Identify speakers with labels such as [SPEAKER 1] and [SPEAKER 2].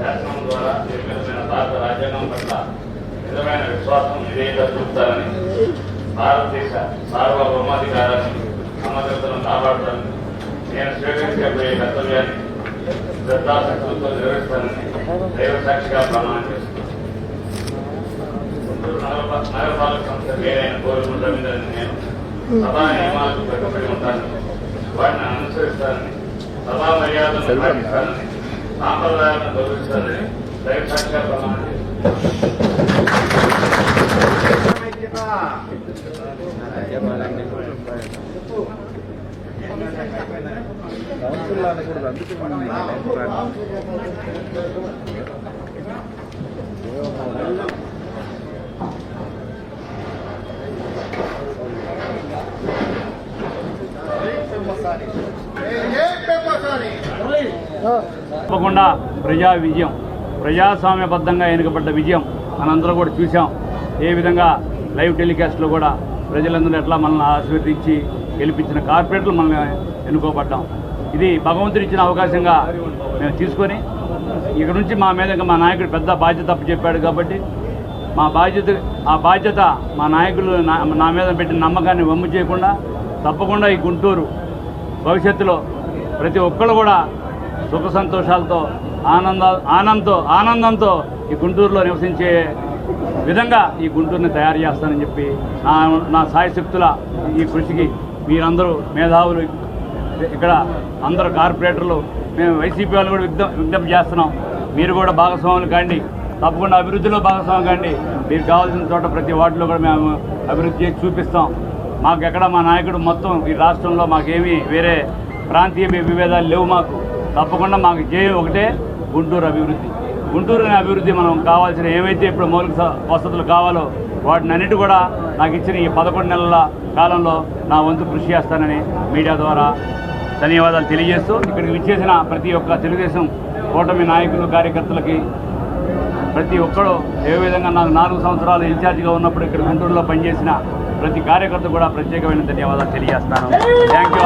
[SPEAKER 1] శాసనం ద్వారా నిర్మితమైన భారత రాజ్యాంగం పట్ల నిజమైన విశ్వాసం విధేయత చూపుతారని భారతదేశ సార్వభౌమాధికారాన్ని సమగ్రతను కాపాడుతారని నేను స్వీకరించబోయే కర్తవ్యాన్ని శ్రద్ధాశక్తులతో నిర్వహిస్తానని దైవ సాక్షిగా ప్రమాణం చేస్తున్నాను. నగరపాలక సంస్థ పేరైన కోరుకుంట నేను సభా నియమాలకు కట్టుబడి ఉంటానని వాటిని అనుసరిస్తానని సభా మర్యాదలను పాటిస్తానని సాంప్రదాయాలను గౌరవిస్తానని దైవ సాక్షిగా ప్రమాణం చేస్తున్నాను
[SPEAKER 2] తప్పకుండా ప్రజా విజయం. ప్రజాస్వామ్యబద్ధంగా ఎన్నికబడ్డ విజయం మనందరం కూడా చూసాం ఏ విధంగా లైవ్ టెలికాస్ట్లో కూడా ప్రజలందరూ ఎట్లా మనల్ని ఆశీర్వదించి గెలిపించిన కార్పొరేట్లు మనల్ని ఎన్నుకోబడ్డాం. ఇది భగవంతుడు ఇచ్చిన అవకాశంగా మేము తీసుకొని ఇక్కడ నుంచి మా మీద మా నాయకుడు పెద్ద బాధ్యత తప్పు చెప్పాడు కాబట్టి మా బాధ్యత ఆ బాధ్యత మా నాయకులు నా నా మీద పెట్టిన నమ్మకాన్ని వమ్ము చేయకుండా తప్పకుండా ఈ గుంటూరు భవిష్యత్తులో ప్రతి ఒక్కరు కూడా సుఖ సంతోషాలతో ఆనంద ఆనందంతో ఆనందంతో ఈ గుంటూరులో నివసించే విధంగా ఈ గుంటూరుని తయారు చేస్తానని చెప్పి నా నా సాయశక్తుల ఈ కృషికి మీరందరూ మేధావులు ఇక్కడ అందరు కార్పొరేటర్లు మేము వైసీపీ వాళ్ళు కూడా విజ్ఞప్తి చేస్తున్నాం. మీరు కూడా భాగస్వాములు కాండి. తప్పకుండా అభివృద్ధిలో భాగస్వామి కాండి. మీరు కావాల్సిన చోట ప్రతి వార్డులో కూడా మేము అభివృద్ధి చేసి చూపిస్తాం. మాకు ఎక్కడ మా నాయకుడు మొత్తం ఈ రాష్ట్రంలో మాకేమీ వేరే ప్రాంతీయ విభేదాలు లేవు మాకు. తప్పకుండా మాకు జేయం ఒకటే గుంటూరు అభివృద్ధి. గుంటూరు అనే అభివృద్ధి మనం కావాల్సిన ఏమైతే ఇప్పుడు మౌలిక వసతులు కావాలో వాటిని అన్నిటి కూడా నాకు ఇచ్చిన ఈ పదకొండు నెలల కాలంలో నా వంతు కృషి చేస్తానని మీడియా ద్వారా ధన్యవాదాలు తెలియజేస్తూ ఇక్కడికి విచ్చేసిన ప్రతి ఒక్క తెలుగుదేశం కూటమి నాయకులు కార్యకర్తలకి ప్రతి ఒక్కరు ఏ విధంగా నాకు నాలుగు సంవత్సరాలు ఇన్ఛార్జిగా ఉన్నప్పుడు ఇక్కడ గుంటూరులో పనిచేసిన ప్రతి కార్యకర్త కూడా ప్రత్యేకమైన ధన్యవాదాలు తెలియజేస్తాను. థ్యాంక్